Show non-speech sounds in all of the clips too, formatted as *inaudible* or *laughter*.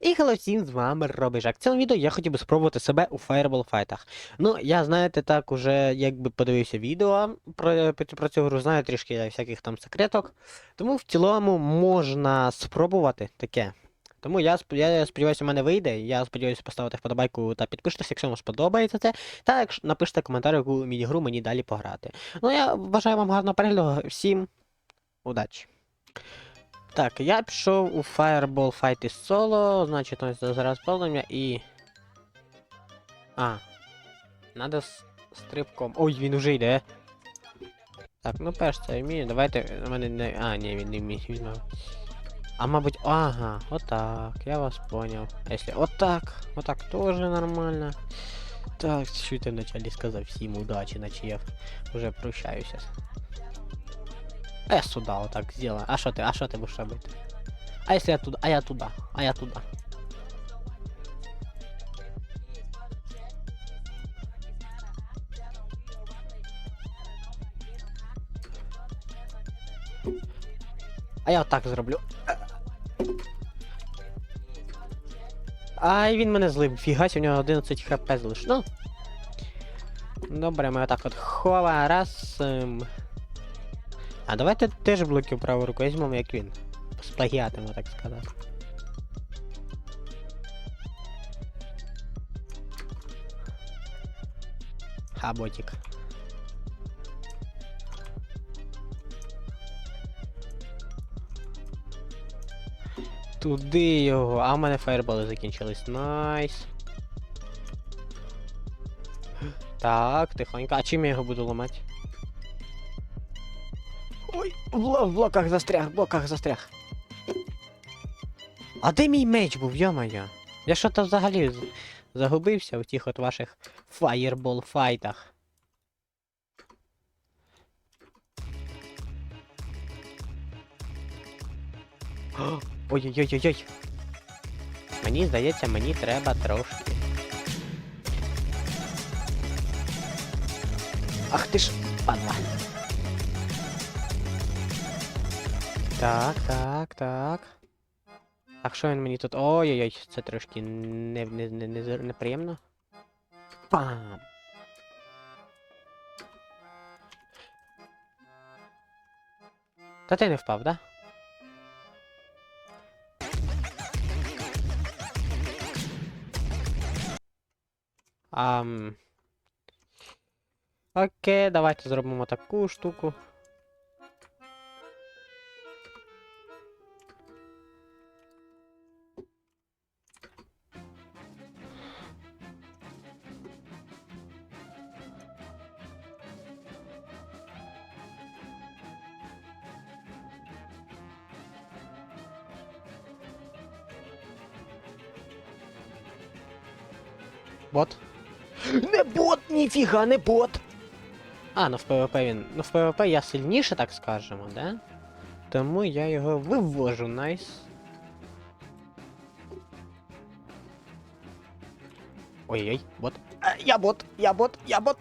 І hello всім, з вами Робіжак. В цьому відео я хотів би спробувати себе у Fireball файтах. Ну, я, знаєте, так уже якби подивився відео про, про цю гру, знаю трішки всяких там секреток. Тому в цілому можна спробувати таке. Тому я, я сподіваюся, у мене вийде. Я сподіваюся поставити вподобайку та підпишитися, якщо вам сподобається це. Та якщо напишете коментар, яку міні-гру мені далі пограти. Ну, я бажаю вам гарного перегляду. Всім удачі! Так, я пішов у Fireball Fight із соло, значить ось зараз полум'я і. А. Надо з стрибком. Ой, він уже йде. Так, ну перш це вмію. Давайте. У мене не. А, ні, він не вміє візьме. А мабуть. Ага, отак, я вас понял. А если отак, отак тоже нормально. Так, що ти вначалі сказав всім удачі, наче я вже прощаюся. А я сюда вот так сделаю. А что ты, а что ты будешь робити? А если я туда, а я туда, а я туда. А я отак зроблю. Ай, він мене злив. Фігась, у нього 11 хп залиш. Ну. Добре, ми отак от хова, раз. Ем... А давайте теж блоки праву руку візьмемо, як він. Сплагіатимо, так сказати. Ха. Туди його. А в мене фаєрболи закінчились. Найс. Так, тихонько. А чим я його буду ламати? В, блоках застряг, в блоках застряг. А де мій меч був, йо-моє? Я що то взагалі загубився у тих от ваших фаєрбол файтах. *gasps* О, Ой-ой-ой-ой. Мені здається, мені треба трошки. Ах ти ж, падла. Так, так, так. Так, що він мені тут. Ой-ой-ой, це трошки не, не, не, не, неприємно. Пам! Та ти не впав, да? Ам... Окей, давайте зробимо таку штуку. Бот? Не бот, ніфіга, не бот! А, ну в ПВП він. Ну в ПВП я сильніше, так скажемо, да? Тому я його вивожу, найс. Ой-ой, бот. А, я бот, я бот, я бот.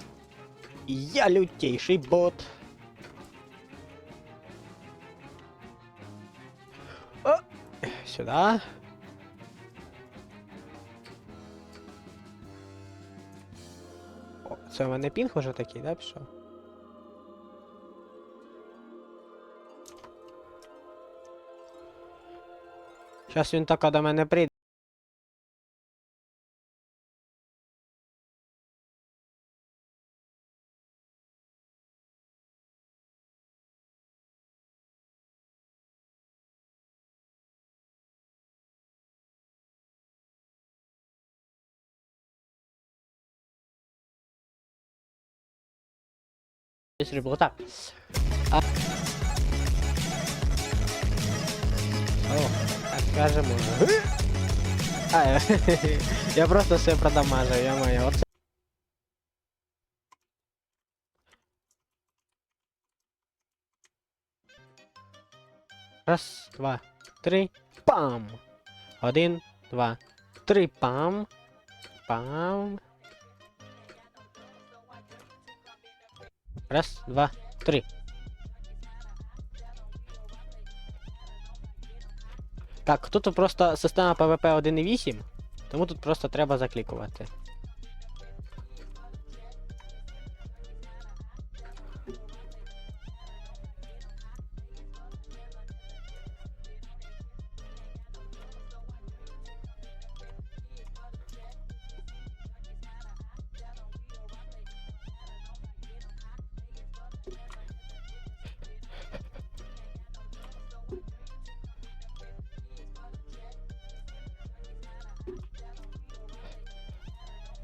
Я лютейший бот. О, сюда. Це у мене пінг уже такий, да, пішов? Зараз він така до мене прийде. Если было так. А... О, так скажемо. А, я просто все продамажу, я маю. Оце. Раз, два, три, пам! Один, два, три, пам. Пам. Раз, два, три. Так, тут просто система PvP 1.8, тому тут просто треба заклікувати.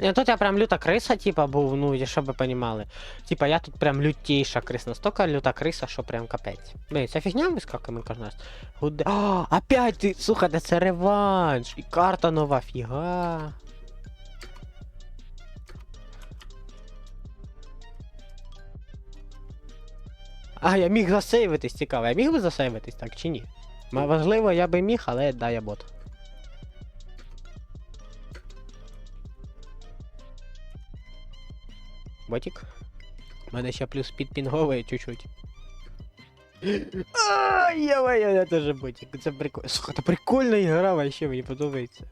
Не, тут я прям люта криса, типа, був, ну, і щоб ви понімали. Типа, я тут прям лютейша крис, настолько люта криса, що прям капець. Блін, ця фігня вискакує кожен раз. Гуде. О, опять ти, слухайте, це реванш. І карта нова, фіга. А, я міг засейвитись, цікаво. Я міг би засейвитись, так чи ні? Важливо, я би міг, але да, я бот. Ботик. У мене ще плюс підпінговує чуть-чуть. *laughs* Ай, я, я, я теж ботик. Це прикольно. Слухай, це прикольна ігра, вообще мені подобається.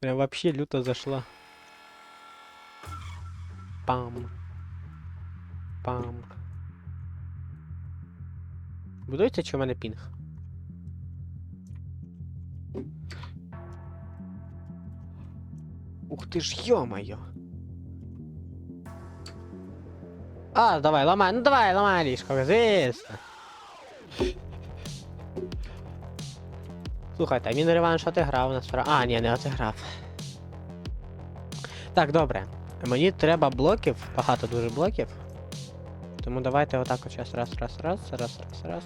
Прям вообще люто зашла. Пам. Пам. Будується чи в мене пінг? Ух ти ж, ё-моё! А, давай, ломай, ну давай, ломай ліжко, звісно. Слухайте, а він реванш отиграв насправді. А, ні, не отиграв. Так, добре. Мені треба блоків, багато дуже блоків. Тому давайте отак от зараз раз, раз, раз, раз, раз, раз.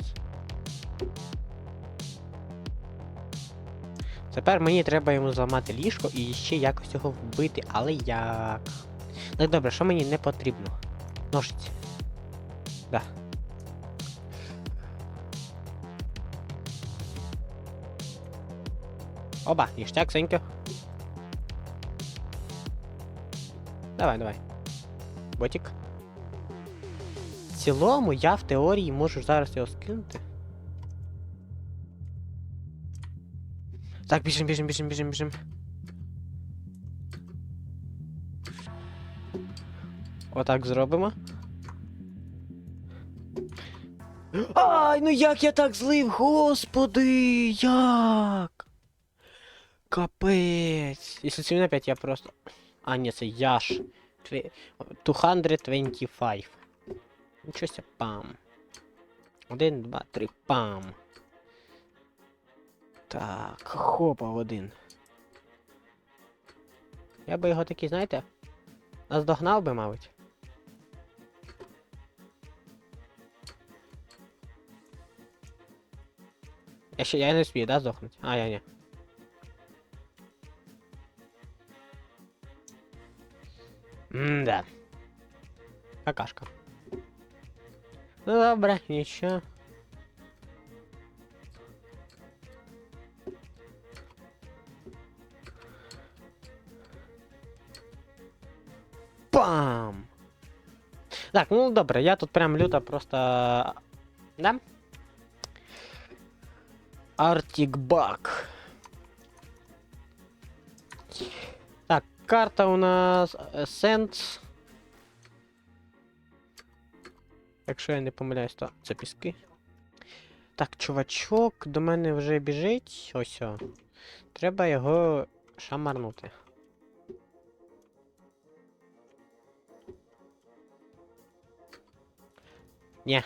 Тепер мені треба йому зламати ліжко і ще якось його вбити, але як? Так добре, що мені не потрібно? Ножиці. Да. Оба, ніштяк, Сенько. Давай, давай. Ботик. В цілому я в теорії можу зараз його скинути. Так, біжим, біжим, біжим, біжим, біжим. Отак зробимо. Ай, ну як я так злив, господи, як? Капець. Якщо це він опять я просто. А, ні, це Яш. Тві- 225. Нічого ся пам. Один, два, три, пам. Так, хопа, один. Я би його такий, знаєте, наздогнав би, мабуть. Я ще я не вспію, да, здохнуть? А, я не. М-да. Какашка. Ну добре, нічого. Пам! Так, ну добре, я тут прям люто просто. Да? Arctic Bug. Так, карта у нас е, Якщо я не помиляюсь, то це піски. Так, чувачок до мене вже біжить. Ось. Треба його шамарнути. Ні.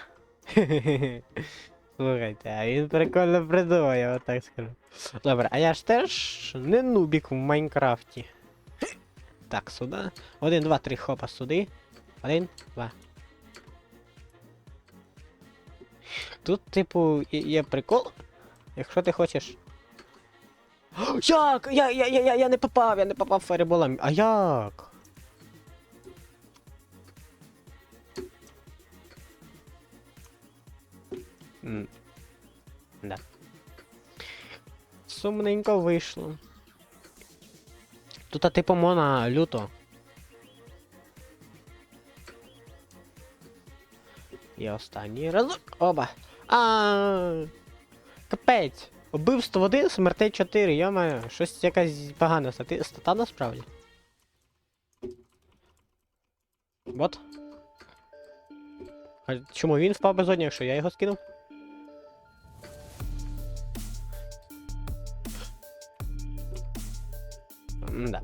*laughs* Слухайте, а він прикольно придумав, я так скажу. Добре, а я ж теж не нубік в Майнкрафті. Так, сюди. Один, два, три, хопа, сюди. Один, два. Тут, типу, є прикол. Якщо ти хочеш. Як? Я, я, я, я, я не попав, я не попав фаерболом. А як? Да. Сумненько вийшло. Тут, а типу, мона люто. І останній разок. Оба. А. Капець. Убивство 1, смертей 4, йомаю, щось якась погана стати... стата насправді. Вот. А чому він впав безодні, якщо я його скинув? Да.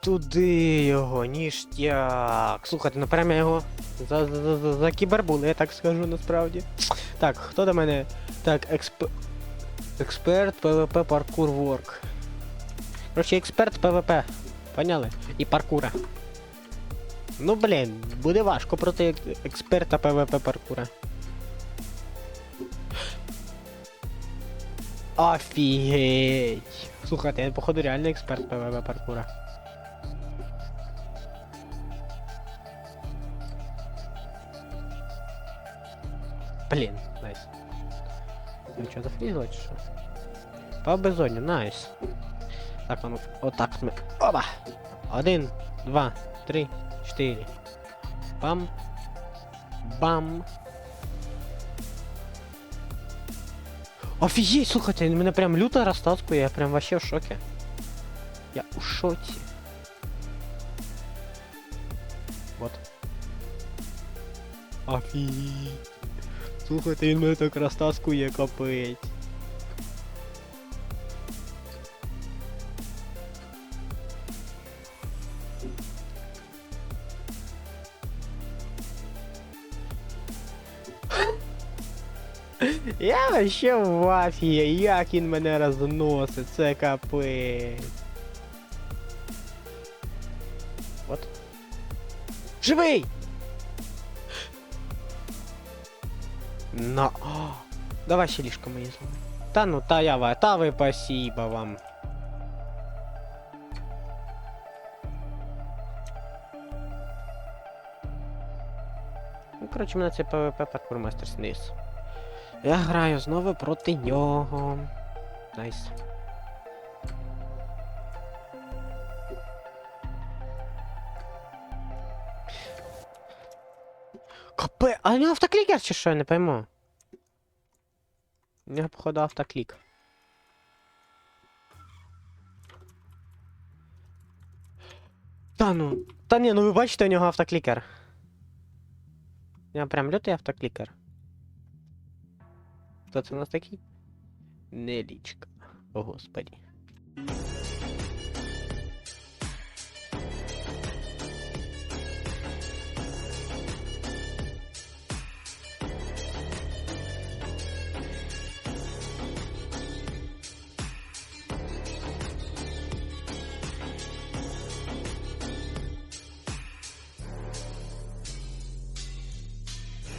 Туди його, ніштяк. Слухайте, ну прям я його за, за, за, за кібербули, я так скажу насправді. Так, хто до мене? Так, експ... експерт ПВП паркур ворк. Короче, експерт ПВП. Поняли? І паркура. Ну блін, буде важко проти ек- експерта ПВП паркура. Офігеть! Слухайте, я походу реально експерт ПВП паркура. Блін, найс. Ну що, зафрізило чи що? По безоні, найс. Так, а ну, отак ми. Оба! Один, два, три, чотири. Бам. Бам. Офігеть, слухайте, мене прям люто розтаскує, я прям вообще в шокі. Я у шоці. Вот. Офігеть. Слухайте, він мене так розтаскує, капець. Я вообще в афії, як він мене розносить, це капець. От. Живий! На. О, давай ще ліжко мені злови. Та ну, та я та ви спасибо вам. Ну, коротше, мене цей ПВП паркурмастер сниз. Я граю знову проти нього. Найс. Капе, а нього автоклікер чи що, я не пойму. У нього, походу, автоклік. Та ну. Та ні, ну ви бачите, у нього автоклікер. У нього прям лютий автоклікер. Хто це у нас такий? Нелічка. О, господі.